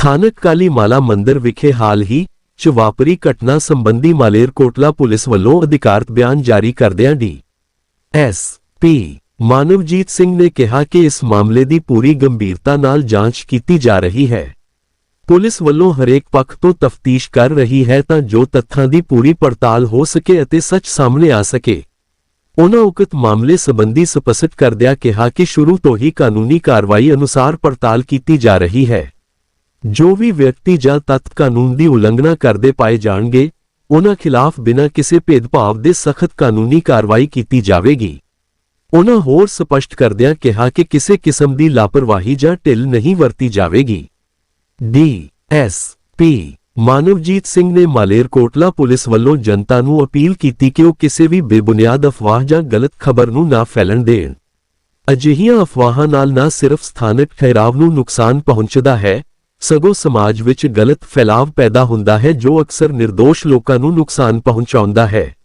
ਸਥਾਨਕ ਕਾਲੀ ਮਾਲਾ ਮੰਦਿਰ ਵਿਖੇ ਹਾਲ ਹੀ ਚ ਵਾਪਰੀ ਘਟਨਾ ਸੰਬੰਧੀ ਮਾਲੇਰਕੋਟਲਾ ਪੁਲਿਸ ਵੱਲੋਂ ਅਧਿਕਾਰਤ ਬਿਆਨ ਜਾਰੀ ਕਰਦਿਆਂ D S P Manavjit Singh ਨੇ ਕਿਹਾ ਕਿ ਇਸ ਮਾਮਲੇ ਦੀ ਪੂਰੀ ਗੰਭੀਰਤਾ ਨਾਲ ਜਾਂਚ ਕੀਤੀ ਜਾ ਰਹੀ ਹੈ। ਪੁਲਿਸ ਵੱਲੋਂ ਹਰੇਕ ਪੱਖ ਤੋਂ ਤਫਤੀਸ਼ ਕਰ ਰਹੀ ਹੈ ਤਾਂ ਜੋ ਤੱਥਾਂ ਦੀ ਪੂਰੀ ਪੜਤਾਲ ਹੋ ਸਕੇ ਅਤੇ ਸੱਚ ਸਾਹਮਣੇ ਆ ਸਕੇ। ਉਨ੍ਹਾਂ ਉਕਤ ਮਾਮਲੇ ਸੰਬੰਧੀ ਸਪਸ਼ਟ ਕਰਦਿਆਂ ਕਿਹਾ ਕਿ ਸ਼ੁਰੂ ਤੋਂ ਹੀ ਕਾਨੂੰਨੀ ਕਾਰਵਾਈ ਅਨੁਸਾਰ ਪੜਤਾਲ ਕੀਤੀ ਜਾ ਰਹੀ ਹੈ। ਜੋ ਵੀ ਵਿਅਕਤੀ ਜਾਂ ਤੱਤ ਕਾਨੂੰਨ ਦੀ ਉਲੰਘਣਾ ਕਰਦੇ ਪਾਏ ਜਾਣਗੇ, ਉਹਨਾਂ ਖਿਲਾਫ ਬਿਨਾਂ ਕਿਸੇ ਭੇਦਭਾਵ ਦੇ ਸਖਤ ਕਾਨੂੰਨੀ ਕਾਰਵਾਈ ਕੀਤੀ ਜਾਵੇਗੀ। ਉਨ੍ਹਾਂ ਹੋਰ ਸਪਸ਼ਟ ਕਰਦਿਆਂ ਕਿਹਾ ਕਿ ਕਿਸੇ ਕਿਸਮ ਦੀ ਲਾਪਰਵਾਹੀ ਜਾਂ ਢਿੱਲ ਨਹੀਂ ਵਰਤੀ ਜਾਵੇਗੀ। D. S. P. Manavjit Singh ਨੇ ਮਾਲੇਰਕੋਟਲਾ ਪੁਲਿਸ ਵੱਲੋਂ ਜਨਤਾ ਨੂੰ ਅਪੀਲ ਕੀਤੀ ਕਿ ਉਹ ਕਿਸੇ ਵੀ ਬੇਬੁਨਿਆਦ ਅਫਵਾਹ ਜਾਂ ਗਲਤ ਖਬਰ ਨੂੰ ਨਾ ਫੈਲਣ ਦੇਣ। ਅਜਿਹੀਆਂ ਅਫਵਾਹਾਂ ਨਾਲ ਨਾ ਸਿਰਫ ਸਥਾਨਕ ਠਹਿਰਾਵ ਨੂੰ ਨੁਕਸਾਨ ਪਹੁੰਚਦਾ ਹੈ ਸਗੋਂ ਸਮਾਜ ਵਿੱਚ ਗਲਤ ਫੈਲਾਵ ਪੈਦਾ ਹੁੰਦਾ ਹੈ ਜੋ ਅਕਸਰ નિર્ਦੋਸ਼ ਲੋਕਾਂ ਨੂੰ ਨੁਕਸਾਨ ਪਹੁੰਚਾਉਂਦਾ ਹੈ।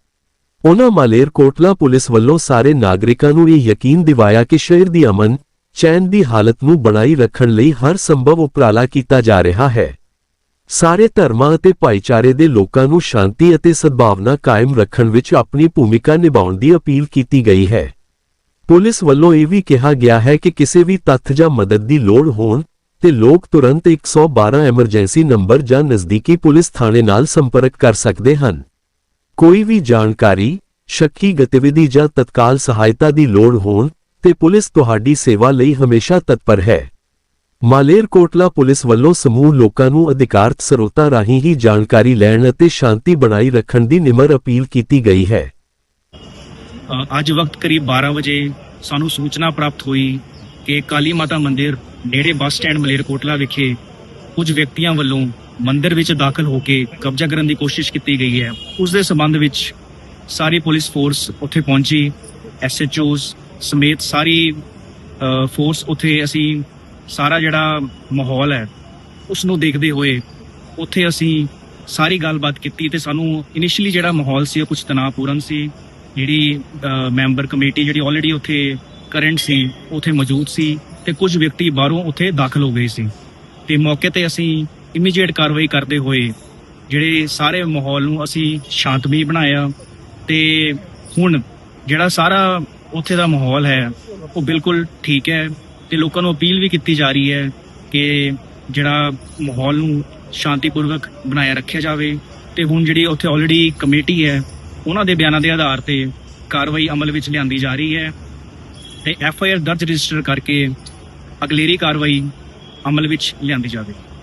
ਉਨ੍ਹਾਂ ਮਾਲੇਰਕੋਟਲਾ ਪੁਲਿਸ ਵੱਲੋਂ ਸਾਰੇ ਨਾਗਰਿਕਾਂ ਨੂੰ ਇਹ ਯਕੀਨ ਦਿਵਾਇਆ ਕਿ ਸ਼ਹਿਰ ਦੀ ਅਮਨ, ਚੈਨ ਦੀ ਹਾਲਤ ਨੂੰ ਬਣਾਈ ਰੱਖਣ ਲਈ ਹਰ ਸੰਭਵ ਉਪਰਾਲਾ ਕੀਤਾ ਜਾ ਰਿਹਾ ਹੈ। ਸਾਰੇ ਧਰਮਾਂ ਅਤੇ ਭਾਈਚਾਰੇ ਦੇ ਲੋਕਾਂ ਨੂੰ ਸ਼ਾਂਤੀ ਅਤੇ ਸਦਭਾਵਨਾ ਕਾਇਮ ਰੱਖਣ ਵਿੱਚ ਆਪਣੀ ਭੂਮਿਕਾ ਨਿਭਾਉਣ ਦੀ ਅਪੀਲ ਕੀਤੀ ਗਈ ਹੈ। ਪੁਲਿਸ ਵੱਲੋਂ ਇਹ ਵੀ ਕਿਹਾ ਗਿਆ ਹੈ ਕਿ ਕਿਸੇ ਵੀ ਤੱਥ ਜਾਂ ਮਦਦ ਦੀ ਲੋੜ ਹੋਣ ਤੇ ਲੋਕ ਤੁਰੰਤ 112 ਐਮਰਜੈਂਸੀ ਨੰਬਰ ਜਾਂ ਨਜ਼ਦੀਕੀ ਪੁਲਿਸ ਥਾਣੇ ਨਾਲ ਸੰਪਰਕ ਕਰ ਸਕਦੇ ਹਨ। ਕੋਈ ਵੀ ਜਾਣਕਾਰੀ, ਸ਼ੱਕੀ ਗਤੀਵਿਧੀ ਜਾਂ ਤਤਕਾਲ ਸਹਾਇਤਾ ਦੀ ਲੋੜ ਹੋਣ ਤੇ ਪੁਲਿਸ ਤੁਹਾਡੀ ਸੇਵਾ ਲਈ ਹਮੇਸ਼ਾ ਤਤਪਰ ਹੈ। ਮਾਲੇਰਕੋਟਲਾ ਪੁਲਿਸ ਵੱਲੋਂ ਸਮੂਹ ਲੋਕਾਂ ਨੂੰ ਅਧਿਕਾਰਤ ਸਰੋਤਾਂ ਰਾਹੀਂ ਹੀ ਜਾਣਕਾਰੀ ਲੈਣ ਅਤੇ ਸ਼ਾਂਤੀ ਬਣਾਈ ਰੱਖਣ ਦੀ ਨਿਮਰ ਅਪੀਲ ਕੀਤੀ ਗਈ ਹੈ। ਅੱਜ ਵਕਤ ਕਰੀਬ 12 ਵਜੇ ਸਾਨੂੰ ਸੂਚਨਾ ਪ੍ਰਾਪਤ ਹੋਈ ਕਿ ਕਾਲੀ ਮਾਤਾ ਮੰਦਿਰ ਨੇੜੇ ਬੱਸ ਸਟੈਂਡ ਮਲੇਰਕੋਟਲਾ ਵਿਖੇ ਕੁਝ ਵਿਅਕਤੀਆਂ ਵੱਲੋਂ ਮੰਦਿਰ ਵਿੱਚ ਦਾਖਲ ਹੋ ਕੇ ਕਬਜ਼ਾ ਕਰਨ ਦੀ ਕੋਸ਼ਿਸ਼ ਕੀਤੀ ਗਈ ਹੈ। ਉਸ ਦੇ ਸੰਬੰਧ ਵਿੱਚ ਸਾਰੀ ਪੁਲਿਸ ਫੋਰਸ ਉੱਥੇ ਪਹੁੰਚੀ। ਐਸਐਚਓਸ ਸਮੇਤ ਸਾਰੀ ਫੋਰਸ ਉੱਥੇ ਅਸੀਂ ਸਾਰਾ ਜਿਹੜਾ ਮਾਹੌਲ ਹੈ, ਉਸ ਨੂੰ ਦੇਖਦੇ ਹੋਏ ਉੱਥੇ ਅਸੀਂ ਸਾਰੀ ਗੱਲਬਾਤ ਕੀਤੀ ਤੇ ਸਾਨੂੰ ਇਨੀਸ਼ੀਅਲੀ ਜਿਹੜਾ ਮਾਹੌਲ ਸੀ ਉਹ ਕੁਝ ਤਣਾਅਪੂਰਨ ਸੀ। ਜਿਹੜੀ ਮੈਂਬਰ ਕਮੇਟੀ ਜਿਹੜੀ ਆਲਰੇਡੀ ਉੱਥੇ ਕਰੰਟ ਸੀ, ਉੱਥੇ ਮੌਜੂਦ ਸੀ। ਤੇ ਕੁਝ ਵਿਅਕਤੀ ਬਾਹਰੋਂ ਉੱਥੇ ਦਾਖਲ ਹੋ ਗਏ ਸੀ। ਤੇ ਮੌਕੇ ਤੇ ਅਸੀਂ ਇਮੀਡੀਏਟ ਕਾਰਵਾਈ ਕਰਦੇ ਹੋਏ, ਜਿਹੜੇ ਸਾਰੇ ਮਾਹੌਲ ਨੂੰ ਅਸੀਂ ਸ਼ਾਂਤਮਈ ਬਣਾਇਆ ਤੇ ਹੁਣ ਜਿਹੜਾ ਸਾਰਾ ਉੱਥੇ ਦਾ ਮਾਹੌਲ ਹੈ, ਉਹ ਬਿਲਕੁਲ ਠੀਕ ਹੈ ਤੇ ਲੋਕਾਂ ਨੂੰ ਅਪੀਲ ਵੀ ਕੀਤੀ ਜਾ ਰਹੀ ਹੈ ਕਿ ਜਿਹੜਾ ਮਾਹੌਲ ਨੂੰ ਸ਼ਾਂਤੀਪੂਰਵਕ ਬਣਾਇਆ ਰੱਖਿਆ ਜਾਵੇ ਤੇ ਹੁਣ ਜਿਹੜੀ ਉੱਥੇ ਆਲਰੇਡੀ ਕਮੇਟੀ ਹੈ, ਉਹਨਾਂ ਦੇ ਬਿਆਨਾਂ ਦੇ ਆਧਾਰ ਤੇ ਕਾਰਵਾਈ ਅਮਲ ਵਿੱਚ ਲਿਆਂਦੀ ਜਾ ਰਹੀ ਹੈ ਤੇ ਐਫ ਆਈ ਆਰ ਦਰਜ ਰਜਿਸਟਰ ਕਰਕੇ ਅਗਲੇਰੀ ਕਾਰਵਾਈ ਅਮਲ ਵਿੱਚ ਲਿਆਂਦੀ ਜਾਵੇਗੀ।